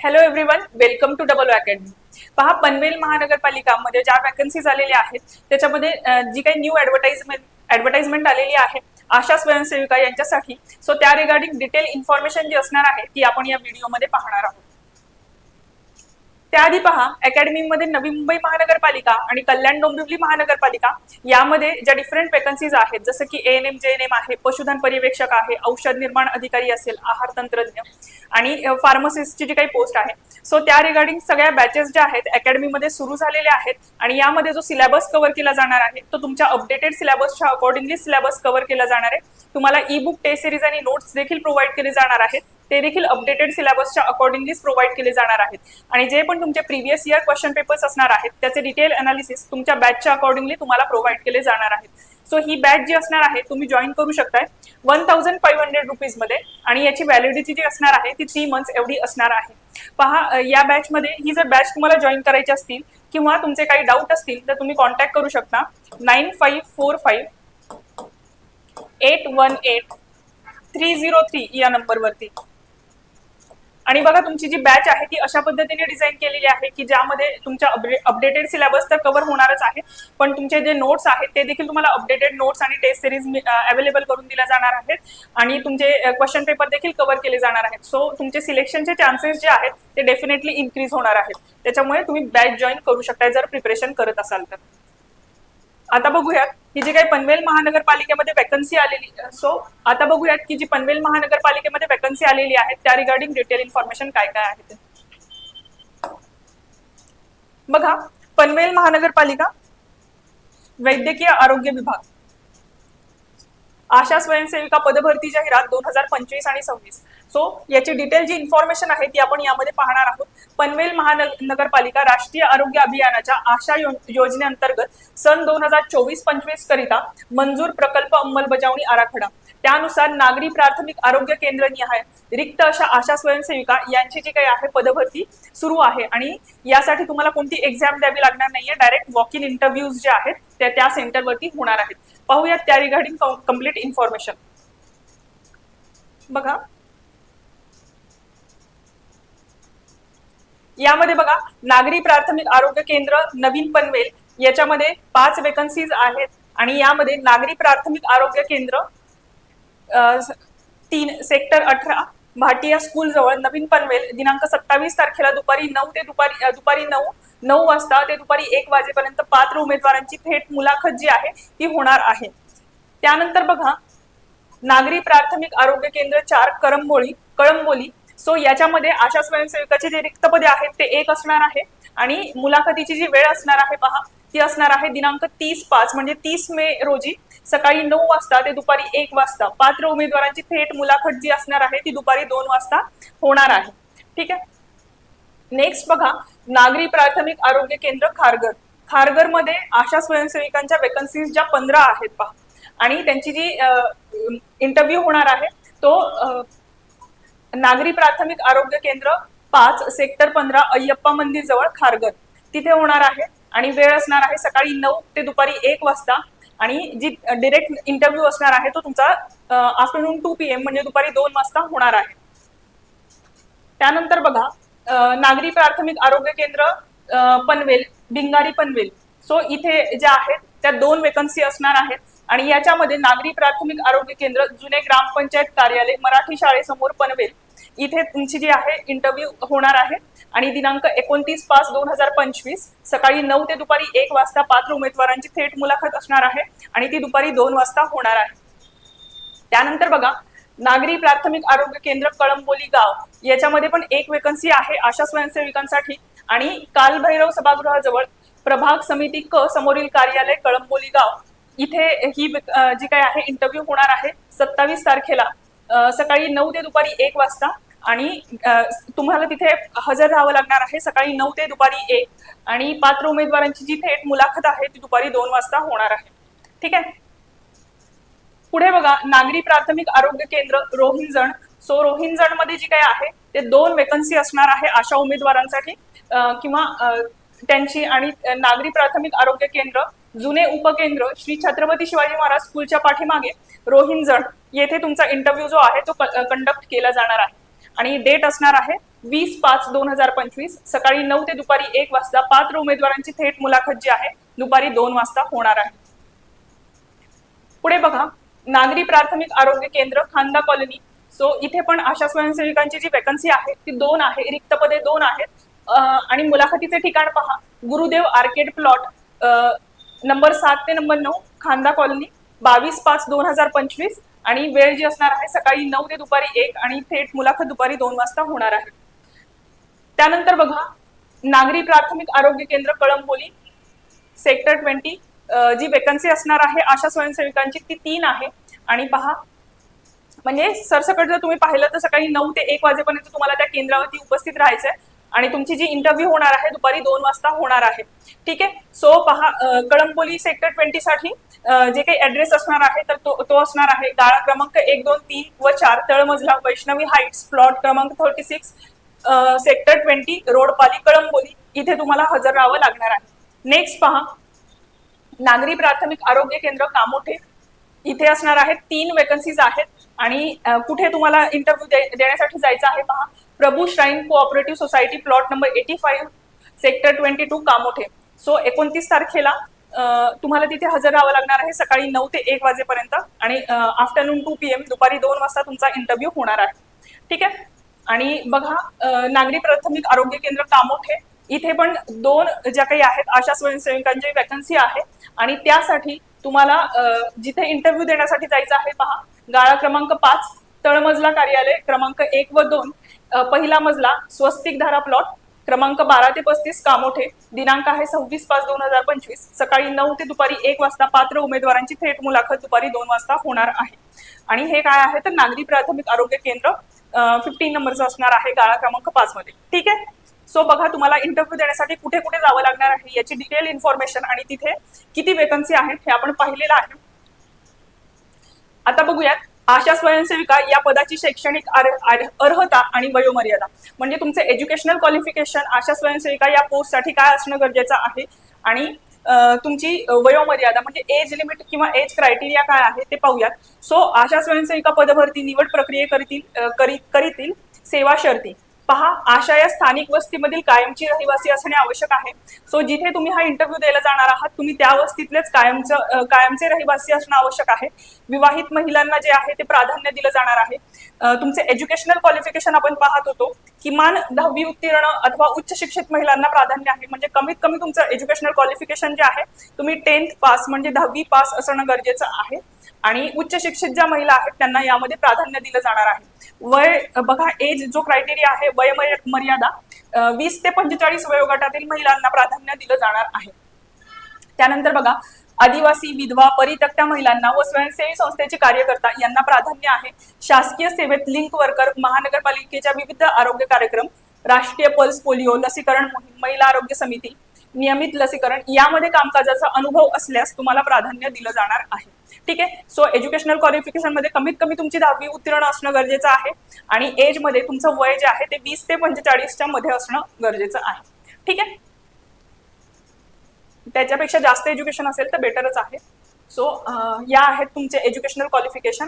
Hello everyone welcome to double academy पहा पनवेल महानगरपालिकामध्ये ज्या vacancy आलेल्या आहेत त्याच्यामध्ये जी काही न्यू ऍडव्हर्टाइजमेंट ऍडव्हर्टाइजमेंट आलेली आहे आशा स्वयंसेविका यांच्यासाठी. सो त्या रिगार्डिंग डिटेल इन्फॉर्मेशन जी असणार आहे ती आपण या व्हिडिओमध्ये पाहणार आहोत. त्याआधी पहा अकॅडमीमध्ये नवी मुंबई महानगरपालिका आणि कल्याण डोंबिवली महानगरपालिका यामध्ये ज्या डिफरंट वेकन्सीज आहेत जसं की A N M G N M आहे पशुधन पर्यवेक्षक आहे औषध निर्माण अधिकारी असेल आहार तंत्रज्ञ आणि फार्मसिस्टची जी काही पोस्ट आहे. सो त्या रिगार्डिंग सगळ्या बॅचेस ज्या आहेत अकॅडमीमध्ये सुरू झालेल्या आहेत आणि यामध्ये जो सिलेबस कव्हर केला जाणार आहे तो तुमच्या अपडेटेड सिलेबसच्या अकॉर्डिंगली सिलेबस कव्हर केला जाणार आहे. तुम्हाला ई बुक टेस्ट सिरीज आणि नोट्स देखील प्रोव्हाइड केले जाणार आहेत. ते देखील अपडेटेड सिलेबसच्या अकॉर्डिंगलीच प्रोव्हाइड केले जाणार आहेत. आणि जे पण तुमचे प्रिव्हियस इयर क्वेश्चन पेपर्स असणार आहेत त्याचे डिटेल अनालिसिस तुमच्या बॅचच्या अकॉर्डिंगली तुम्हाला प्रोव्हाइड केले जाणार आहेत. सो ही बॅच जी असणार आहे तुम्ही जॉईन करू शकताय वन थाउजंड फाईव्ह हंड्रेड रुपीजमध्ये आणि याची व्हॅलिडिटी जी असणार आहे ती थ्री मंथ्स एवढी असणार आहे. पहा या बॅचमध्ये ही जर बॅच तुम्हाला जॉईन करायची असतील किंवा तुमचे काही डाऊट असतील तर तुम्ही कॉन्टॅक्ट करू शकता nine five four five eight one eight three zero three या नंबरवरती आणि बघा तुमची जी बॅच आहे ती अशा पद्धतीने डिझाईन केलेली आहे की ज्यामध्ये तुमच्या अपडेटेड सिलेबस तर कव्हर होणारच आहे पण तुमचे जे नोट्स आहेत ते देखील तुम्हाला अपडेटेड नोट्स आणि टेस्ट सिरीज अवेलेबल करून दिल्या जाणार आहेत. आणि तुमचे क्वेश्चन पेपर देखील कव्हर केले जाणार आहेत. सो तुमचे सिलेक्शनचे चान्सेस जे आहेत ते डेफिनेटली इन्क्रीज होणार आहेत. त्याच्यामुळे तुम्ही बॅच जॉईन करू शकता जर प्रिपरेशन करत असाल तर. आता बघूयात की जी काही पनवेल महानगरपालिकेमध्ये वॅकन्सी आलेली सो आता बघूयात की जी पनवेल महानगरपालिकेमध्ये वॅकन्सी आलेली आहे त्या रिगार्डिंग डिटेल इन्फॉर्मेशन काय काय आहे ते. बघा पनवेल महानगरपालिका वैद्यकीय आरोग्य विभाग. आशा स्वयंसेविका पदभरती जाहिरात दोन हजार पंचवीस आणि सव्वीस. सो याची डिटेल जी इन्फॉर्मेशन आहे ती आपण यामध्ये पाहणार आहोत. पनवेल महानगरपालिका राष्ट्रीय आरोग्य अभियानाच्या आशा योजनेअंतर्गत सन दोन हजार चोवीस पंचवीस करिता मंजूर प्रकल्प अंमलबजावणी आराखडा. त्यानुसार नागरी प्राथमिक आरोग्य केंद्र निहाय रिक्त अशा आशा स्वयंसेविका यांची जी काही आहे पदभरती सुरू आहे. आणि यासाठी तुम्हाला कोणती एक्झाम द्यावी लागणार नाहीये. डायरेक्ट वॉक इन इंटरव्ह्यूज जे आहेत त्या त्या सेंटरवरती होणार आहेत. पाहूयात त्या रिगार्डिंग कंप्लीट इन्फॉर्मेशन बघा. यामध्ये बघा नागरी प्राथमिक आरोग्य केंद्र नवीन पनवेल याच्यामध्ये पाच वेकन्सीज आहेत. आणि यामध्ये नागरी प्राथमिक आरोग्य केंद्र तीन सेक्टर अठरा भाटिया स्कूल जवळ नवीन पनवेल दिनांक सत्तावीस तारखेला दुपारी नऊ ते दुपारी दुपारी नऊ नऊ वाजता ते दुपारी एक वाजेपर्यंत पात्र उमेदवारांची थेट मुलाखत जी आहे ती होणार आहे. त्यानंतर बघा नागरी प्राथमिक आरोग्य केंद्र चार करंबोळी कळंबोली सो याच्यामध्ये आशा स्वयंसेविकाचे जे रिक्त पदे आहेत ते एक असणार आहे. आणि मुलाखतीची जी वेळ असणार आहे पहा ती असणार आहे दिनांक तीस पाच म्हणजे तीस मे रोजी सकाळी नऊ वाजता ते दुपारी एक वाजता. पात्र उमेदवारांची थेट मुलाखत जी असणार आहे ती दुपारी दोन वाजता होणार आहे. ठीक आहे? नेक्स्ट बघा नागरी प्राथमिक आरोग्य केंद्र खारघर. खारघरमध्ये आशा स्वयंसेविकांच्या वेकन्सीज ज्या पंधरा आहेत पहा. आणि त्यांची जी इंटरव्ह्यू होणार आहे तो नागरी प्राथमिक आरोग्य केंद्र पाच सेक्टर पंधरा अय्यप्पा मंदिर जवळ खारगत तिथे होणार आहे आणि वेळ असणार आहे सकाळी नऊ ते दुपारी एक वाजता. आणि जी डिरेक्ट इंटरव्ह्यू असणार आहे तो तुमचा आफ्टरनून टू पी एम म्हणजे दुपारी दोन वाजता होणार आहे. त्यानंतर बघा नागरी प्राथमिक आरोग्य केंद्र पनवेल भिंगारी पनवेल. सो इथे ज्या आहेत त्या दोन वेकन्सी असणार आहेत. आणि याच्यामध्ये नागरी प्राथमिक आरोग्य केंद्र जुने ग्रामपंचायत कार्यालय मराठी शाळेसमोर पनवेल. इथे तुमची जी आहे इंटरव्ह्यू होणार आहे. आणि दिनांक एकोणतीस पाच दोन हजार पंचवीस सकाळी नऊ ते दुपारी एक वाजता पात्र उमेदवारांची थेट मुलाखत असणार आहे. आणि ती दुपारी दोन वाजता होणार आहे. त्यानंतर बघा नागरी प्राथमिक आरोग्य केंद्र कळंबोली गाव याच्यामध्ये पण एक वेकन्सी आहे आशा स्वयंसेविकांसाठी. आणि कालभैरव सभागृहाजवळ प्रभाग समिती क समोरील कार्यालय कळंबोली गाव. इथे ही जी काय आहे इंटरव्ह्यू होणार आहे सत्तावीस तारखेला सकाळी नऊ ते दुपारी एक वाजता. आणि तुम्हाला तिथे हजर राहावं लागणार आहे सकाळी नऊ ते दुपारी एक. आणि पात्र उमेदवारांची जी थेट मुलाखत आहे ती दुपारी दोन वाजता होणार आहे. ठीक आहे? पुढे बघा नागरी प्राथमिक आरोग्य केंद्र रोहिंजण सो रोहिंजणमध्ये जी काय आहे ते दोन वेकन्सी असणार आहे अशा उमेदवारांसाठी. किंवा त्यांची आणि नागरी प्राथमिक आरोग्य केंद्र जुने उपकेंद्र श्री छत्रपती शिवाजी महाराज स्कूलच्या पाठीमागे रोहिंजण येथे तुमचा इंटरव्ह्यू जो आहे तो कंडक्ट केला जाणार आहे. आणि डेट असणार आहे वीस पाच दोन हजार पंचवीस सकाळी नऊ ते दुपारी एक वाजता पात्र उमेदवारांची थेट मुलाखत जी आहे दुपारी दोन वाजता होणार आहे. पुढे बघा नागरी प्राथमिक आरोग्य केंद्र खांदा कॉलनी. सो इथे पण आशा स्वयंसेविकांची जी वेकन्सी आहे ती दोन आहे रिक्त पदे दोन आहेत. आणि मुलाखतीचे ठिकाण पहा. गुरुदेव आर्केड प्लॉट नंबर सात ते नंबर नऊ खांदा कॉलनी बावीस पाच दोन हजार पंचवीस आणि वेळ जी असणार आहे सकाळी नऊ ते दुपारी एक आणि थेट मुलाखत दुपारी दोन वाजता होणार आहे. त्यानंतर बघा नागरी प्राथमिक आरोग्य केंद्र कळंबोली सेक्टर ट्वेंटी जी वेकन्सी असणार आहे आशा स्वयंसेविकांची ती तीन आहे. आणि पहा म्हणजे सरसकट जर तुम्ही पाहिलं तर सकाळी नऊ ते एक वाजेपर्यंत तुम्हाला त्या केंद्रावरती उपस्थित राहायचंय. आणि तुमची जी इंटरव्ह्यू होणार आहे दुपारी दोन वाजता होणार आहे. ठीक आहे? सो पहा कळंबोली सेक्टर ट्वेंटी साठी जे काही ऍड्रेस असणार आहे तर तो तो असणार आहे. गाळा क्रमांक एक दोन तीन व चार तळमजला वैष्णवी हाईट्स प्लॉट क्रमांक thirty six sector twenty Roadpali Kalamboli. इथे तुम्हाला हजर राहावं लागणार आहे. नेक्स्ट पहा. नागरी प्राथमिक आरोग्य केंद्र कामोठे. इथे असणार आहेत तीन वेकन्सीज आहेत. आणि कुठे तुम्हाला इंटरव्ह्यू देण्यासाठी जायचं आहे पहा. Prabhu shrine co-operative society plot number eighty five sector twenty two Kamothe. So एकोणतीस तारखेला तुम्हाला तिथे हजर राहावं लागणार आहे सकाळी नऊ ते एक वाजेपर्यंत आणि आफ्टरनून टू पी एम दुपारी दोन वाजता तुमचा इंटरव्ह्यू होणार आहे. ठीक आहे? आणि बघा नागरी प्राथमिक आरोग्य केंद्र कामोठे. इथे पण दोन ज्या काही आहेत आशा स्वयंसेविकांची वॅकन्सी आहे. आणि त्यासाठी तुम्हाला जिथे इंटरव्ह्यू देण्यासाठी जायचं आहे पहा गाळा क्रमांक पाच तळमजला कार्यालय क्रमांक एक व दोन. पहिला मजला स्वस्तिक धारा प्लॉट क्रमांक बारा ते पस्तीस कामोठे दिनांक आहे सव्वीस पाच दोन हजार पंचवीस. सकाळी नऊ ते दुपारी एक वाजता पात्र उमेदवारांची थेट मुलाखत दुपारी दोन वाजता होणार आहे. आणि हे काय आहे तर नागरी प्राथमिक आरोग्य केंद्र फिफ्टीन नंबरचं असणार आहे गाळा क्रमांक पाच मध्ये. ठीक आहे? सो बघा तुम्हाला इंटरव्ह्यू देण्यासाठी कुठे कुठे जावं लागणार आहे याची डिटेल इन्फॉर्मेशन आणि तिथे किती वेकन्सी आहेत हे आपण पाहिलेलं आहे. आता बघूयात. आशा स्वयंसेविका या पदाची शैक्षणिक आर- अर्हता आणि वयोमर्यादा. म्हणजे तुमचे एज्युकेशनल क्वालिफिकेशन आशा स्वयंसेविका या पोस्टसाठी काय असणं गरजेचं आहे? आणि तुमची वयोमर्यादा म्हणजे एज लिमिट किंवा एज क्रायटेरिया काय आहे ते पाहूयात. सो आशा स्वयंसेविका पदभरती निवड प्रक्रिये करतील करी- करीतील सेवा शर्ती. पहा आशा या स्थानिक वस्तीमधील कायमची रहिवासी असणे आवश्यक आहे. सो जिथे तुम्ही हा इंटरव्ह्यू द्यायला जाणार आहात तुम्ही त्या वस्तीतलेच कायमचं कायमचे रहिवासी असणं आवश्यक आहे. विवाहित महिलांना जे आहे ते प्राधान्य दिलं जाणार आहे. तुमचे एज्युकेशनल क्वालिफिकेशन आपण पाहत होतो. किमान दहावी उत्तीर्ण अथवा उच्च शिक्षित महिलांना प्राधान्य आहे. म्हणजे कमीत कमी तुमचं एज्युकेशनल क्वालिफिकेशन जे आहे तुम्ही टेन्थ पास म्हणजे दहावी पास असणं गरजेचं आहे. आणि उच्च शिक्षित ज्या महिला आहेत त्यांना यामध्ये प्राधान्य दिलं जाणार आहे. वय बघा एज जो क्रायटेरिया आहे वय मर्यादा वीस ते पंचेचाळीस वयोगटातील महिलांना प्राधान्य दिलं जाणार आहे. त्यानंतर बघा आदिवासी विधवा परित्यक्त्या महिलांना व स्वयंसेवी संस्थेचे कार्यकर्ता यांना प्राधान्य आहे. शासकीय सेवेत लिंक वर्कर महानगरपालिकेच्या विविध आरोग्य कार्यक्रम राष्ट्रीय पल्स पोलिओ लसीकरण मोहीम महिला आरोग्य समिती नियमित लसीकरण यामध्ये कामकाजाचा अनुभव असल्यास तुम्हाला प्राधान्य दिलं जाणार आहे. ठीक आहे? सो एज्युकेशनल क्वालिफिकेशनमध्ये कमीत कमी तुमची दहावी उत्तीर्ण असणं गरजेचं आहे आणि एजमध्ये तुमचं वय जे आहे ते वीस ते पंचेचाळीसच्या मध्ये असणं गरजेचं आहे. ठीक आहे? त्याच्यापेक्षा जास्त एज्युकेशन असेल तर बेटरच आहे. सो या आहेत तुमचे एज्युकेशनल क्वालिफिकेशन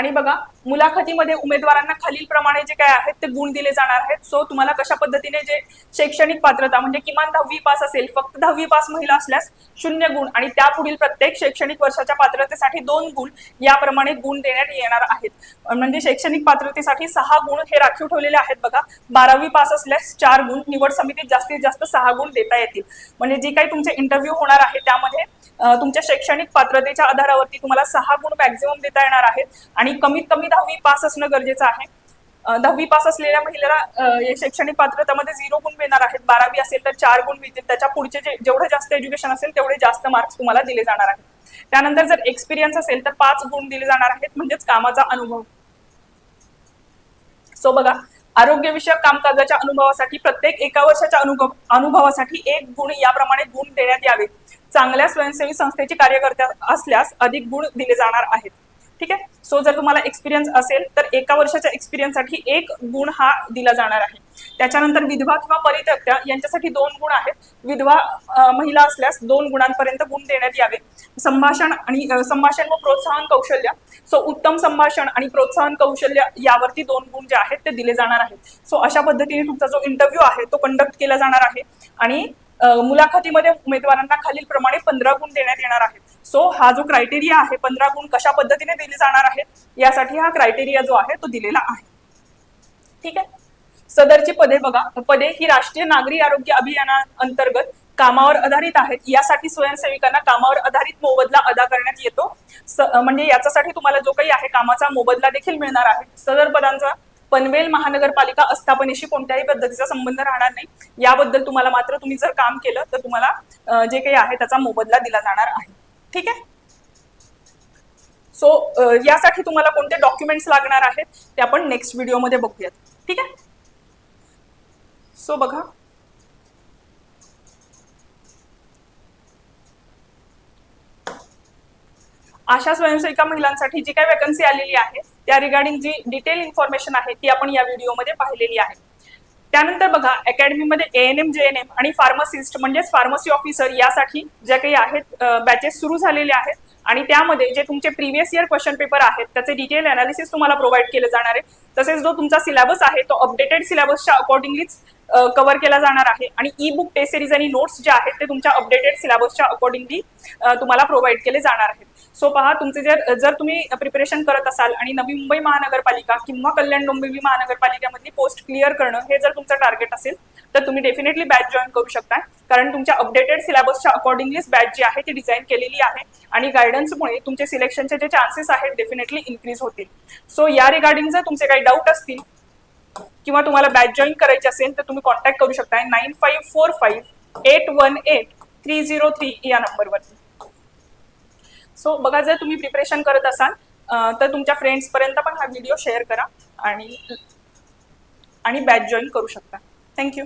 आणि बघा मुलाखतीमध्ये उमेदवारांना खालीलप्रमाणे जे काय आहेत ते गुण दिले जाणार आहेत. सो तुम्हाला कशा पद्धतीने जे शैक्षणिक पात्रता म्हणजे किमान दहावी पास असेल फक्त दहावी पास महिला असल्यास शून्य गुण आणि त्यापुढील प्रत्येक शैक्षणिक वर्षाच्या पात्रतेसाठी दोन गुण याप्रमाणे गुण देण्यात येणार आहेत. म्हणजे शैक्षणिक पात्रतेसाठी सहा गुण हे राखीव ठेवलेले आहेत बघा. बारावी पास असल्यास चार गुण निवड समितीत जास्तीत जास्त सहा गुण देता येतील. म्हणजे जे काही तुमचे इंटरव्ह्यू होणार आहे त्यामध्ये तुमच्या शैक्षणिक पात्रतेच्या आधारावरती तुम्हाला सहा गुण मॅक्झिमम देता येणार आहेत. आणि कमीत कमी दहावी पास असणं गरजेचं आहे. दहावी पास असलेल्या महिलेला शैक्षणिक पात्रतामध्ये झिरो गुण मिळणार आहेत. बारावी असेल तर चार गुण मिळतील. त्याच्या पुढचे जे जेवढं जास्त एज्युकेशन असेल तेवढे जास्त मार्क्स तुम्हाला दिले जाणार आहेत. त्यानंतर जर एक्सपिरियन्स असेल तर पाच गुण दिले जाणार आहेत. म्हणजेच कामाचा अनुभव. सो बघा आरोग्यविषयक कामकाजाच्या अनुभवासाठी प्रत्येक एका वर्षाच्या अनुभव अनुभवासाठी एक गुण याप्रमाणे गुण देण्यात यावे चांगल्या स्वयंसेवी संस्थेचे कार्यकर्ते असल्यास अधिक गुण दिले जाणार आहेत. ठीक आहे? सो जर तुम्हाला एक्सपिरियन्स असेल तर एका वर्षाच्या एक्सपिरियन्ससाठी एक गुण हा दिला जाणार आहे. त्याच्यानंतर विधवा किंवा परित्यक्त्या यांच्यासाठी दोन गुण आहेत. विधवा महिला असल्यास दोन गुणांपर्यंत गुण देण्यात यावे. संभाषण आणि संभाषण व प्रोत्साहन कौशल्य. सो उत्तम संभाषण आणि प्रोत्साहन कौशल्य यावरती दोन गुण जे आहेत ते दिले जाणार आहेत. सो अशा पद्धतीने तुमचा जो इंटरव्ह्यू आहे तो कंडक्ट केला जाणार आहे. आणि मुलाखतीमध्ये उमेदवारांना खालील प्रमाणे पंधरा गुण देण्यात येणार आहेत. सो हा जो क्रायटेरिया आहे पंधरा गुण कशा पद्धतीने दिले जाणार आहेत यासाठी हा क्रायटेरिया जो आहे तो दिलेला आहे. ठीक आहे? सदरची पदे बघा. पदे ही राष्ट्रीय नागरी आरोग्य अभियाना अंतर्गत कामावर आधारित आहेत. यासाठी स्वयंसेविकांना कामावर आधारित मोबदला अदा करण्यात येतो. म्हणजे याच्यासाठी तुम्हाला जो काही आहे कामाचा मोबदला देखील मिळणार आहे. सदर पदांचा पनवेल महानगरपालिका आस्थापनेशी कोणत्याही पद्धतीचा संबंध राहणार नाही. याबद्दल तुम्हाला मात्र तुम्ही जर काम केलं तर तुम्हाला जे काही आहे त्याचा मोबदला दिला जाणार आहे. ठीक आहे? सो यासाठी तुम्हाला कोणते डॉक्युमेंट्स लागणार आहेत ते आपण नेक्स्ट व्हिडिओमध्ये बघूयात. ठीक आहे? सो बघा. आशा स्वयंसेविका महिलांसाठी जी काही वॅकन्सी आलेली आहे त्या रिगार्डिंग जी डिटेल इन्फॉर्मेशन आहे ती आपण या व्हिडिओमध्ये पाहिलेली आहे. त्यानंतर बघा अकॅडमीमध्ये A N M G N M आणि फार्मसिस्ट म्हणजेच फार्मसी ऑफिसर यासाठी ज्या काही आहेत बॅचेस सुरू झालेले आहेत. आणि त्यामध्ये जे तुमचे प्रिव्हियस इयर क्वेश्चन पेपर आहेत त्याचे डिटेल अनालिसिस तुम्हाला प्रोव्हाइड केले जाणार आहे. तसेच जो तुमचा सिलेबस आहे तो अपडेटेड सिलेबसच्या अकॉर्डिंगलीच कव्हर केला जाणार आहे. आणि ई बुक टेस्ट सिरीज आणि नोट्स जे आहेत ते तुमच्या अपडेटेड सिलेबसच्या अकॉर्डिंगली तुम्हाला प्रोव्हाइड केले जाणार आहेत. सो पहा तुमचे जर जर तुम्ही प्रिपरेशन करत असाल आणि नवी मुंबई महानगरपालिका किंवा कल्याण डोंबिवली महानगरपालिकेमधली पोस्ट क्लिअर करणं हे जर तुमचं टार्गेट असेल तर तुम्ही डेफिनेटली बॅच जॉईन करू शकता कारण तुमच्या अपडेटेड सिलेबसच्या अकॉर्डिंगलीच बॅच जी आहे ती डिझाईन केलेली आहे. आणि गायडन्समुळे तुमचे सिलेक्शनचे जे चान्सेस आहेत डेफिनेटली इन्क्रीज होतील. सो या रिगार्डिंग जर तुमचे काही डाऊट असतील किंवा तुम्हाला बॅच जॉईन करायची असेल तर तुम्ही कॉन्टॅक्ट करू शकता. Nine five four five eight one eight three zero three या नंबरवरती सो बघा जर तुम्ही प्रिपरेशन करत असाल तर तुमच्या फ्रेंड्सपर्यंत पण हा व्हिडिओ शेअर करा आणि आणि बॅच जॉईन करू शकता. थँक्यू